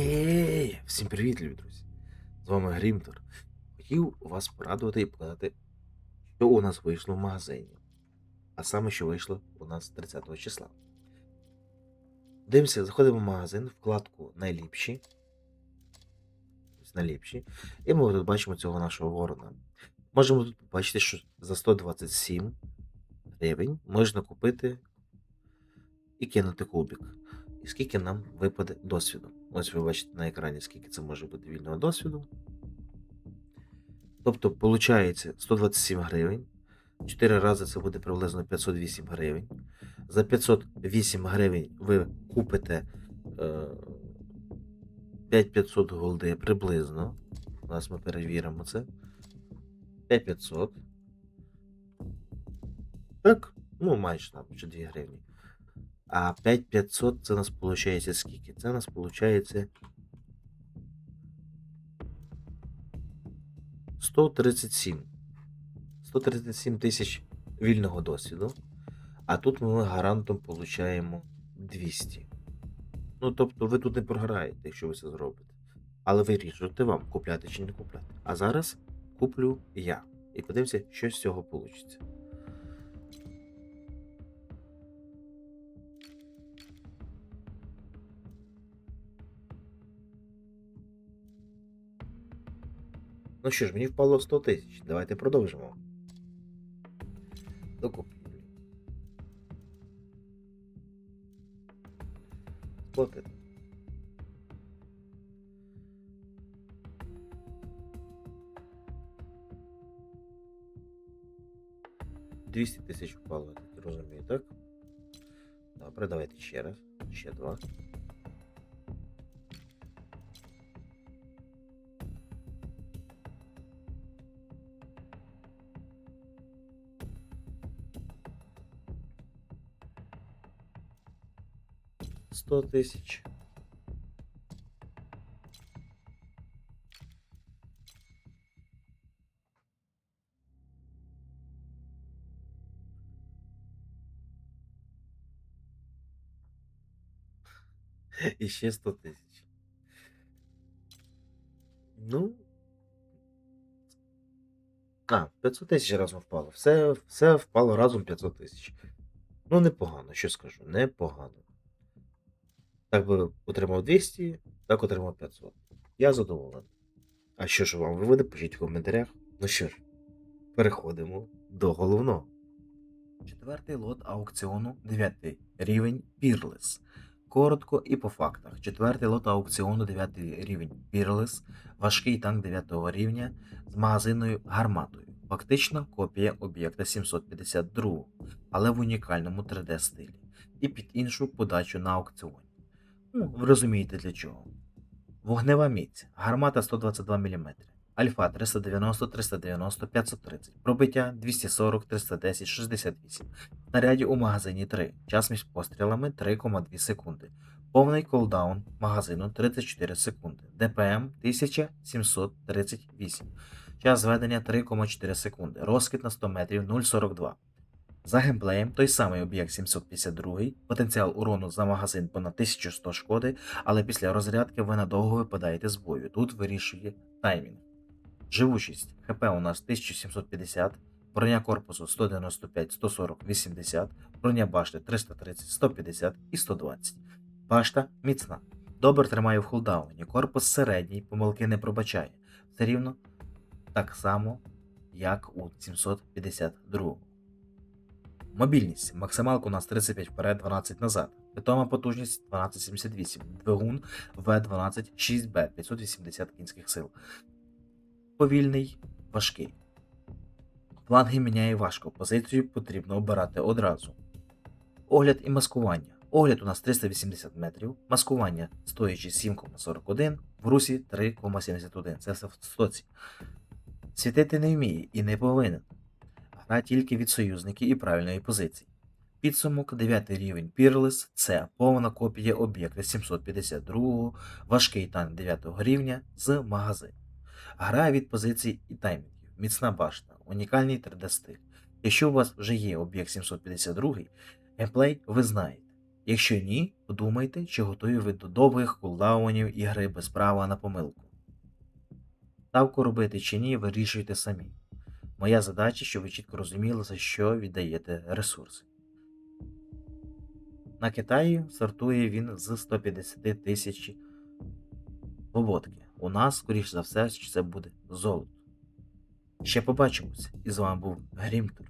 Ей, всім привіт, любі друзі! З вами Грімтор. Хотів вас порадувати і показати, що у нас вийшло в магазині. А саме, що вийшло у нас 30 числа. Дивимося, заходимо в магазин, вкладку найліпші. Найліпші. І ми тут бачимо цього нашого ворона. Можемо тут побачити, що за 127 гривень можна купити і кинути кубик. І скільки нам випаде досвіду. Ось ви бачите на екрані, скільки це може бути вільного досвіду. Тобто, виходить 127 гривень. 4 рази це буде приблизно 508 гривень. За 508 гривень ви купите е, 5500 голди приблизно. Зараз ми перевіримо це. 5500. Так, ну майже там, чи 2 гривні. А 5500 це у нас виходить скільки? Це у нас виходить 137. 137 тисяч вільного досвіду. А тут ми гарантом получаємо 200. Ну, тобто, ви тут не програєте, якщо ви це зробите. Але вирішуєте вам, купляти чи не купляти. А зараз куплю я. І подивимося, що з цього вийде. Ну що ж, мені впало 100 тисяч. Давайте продовжимо. Докуплю. Сплатити. Двісті тисяч впало, я розумію, так? Добре, давайте ще раз. Ще два. Сто тисяч. І ще 100 тисяч. Ну. А, 500 тисяч разом впало. Все, все впало разом 500 тисяч. Ну, непогано, що скажу, непогано. Так би отримав 200, так отримав 500. Я задоволений. А що ж вам виведе, пишіть в коментарях. Ну що ж, переходимо до головного. Четвертий лот аукціону, дев'ятий рівень Peerless. Коротко і по фактах. Четвертий лот аукціону, дев'ятий рівень Peerless. Важкий танк 9 рівня з магазинною гарматою. Фактично копія об'єкта 752, але в унікальному 3D стилі. І під іншу подачу на аукціоні. Ну, ви розумієте для чого. Вогнева міць, гармата 122 мм, альфа 390, 390, 530, пробиття 240, 310, 68. Снаряді у магазині 3. Час між пострілами 3,2 секунди. Повний колдаун магазину 34 секунди. ДПМ 1738. Час зведення 3,4 секунди. Розкид на 100 метрів 0,42. За геймплеєм той самий об'єкт 752, потенціал урону за магазин понад 1100 шкоди, але після розрядки ви надовго випадаєте з бою. Тут вирішує таймінг. Живучість ХП у нас 1750, броня корпусу 195, 140, 80, броня башти 330, 150 і 120. Башта міцна. Добре тримає в хулдауні, корпус середній, помилки не пробачає. Все рівно так само, як у 752. Мобільність. Максималка у нас 35 вперед, 12 назад. Питома потужність 1278. Двигун В12 6Б 580 кінських сил. Повільний, важкий. Фланги міняє важко. Позицію потрібно обирати одразу. Огляд і маскування. Огляд у нас 380 метрів. Маскування стоячи 7,41, в русі 3,71. Це все в стоці. Світити не вміє і не повинен. Гра тільки від союзників і правильної позиції. Підсумок 9 рівень Peerless – це повна копія об'єкта 752, важкий танк 9 рівня з магазину. Гра від позицій і таймінгів, міцна башта, унікальний 3D стиль. Якщо у вас вже є об'єкт 752, геймплей ви знаєте. Якщо ні, подумайте, чи готові ви до довгих кулдаунів і гри без права на помилку. Ставку робити чи ні, вирішуйте самі. Моя задача, щоб ви чітко розуміли, за що віддаєте ресурси. На Китаї стартує він з 150 тисяч свободки. У нас, скоріш за все, це буде золото. Ще побачимось. І з вами був Грімтур.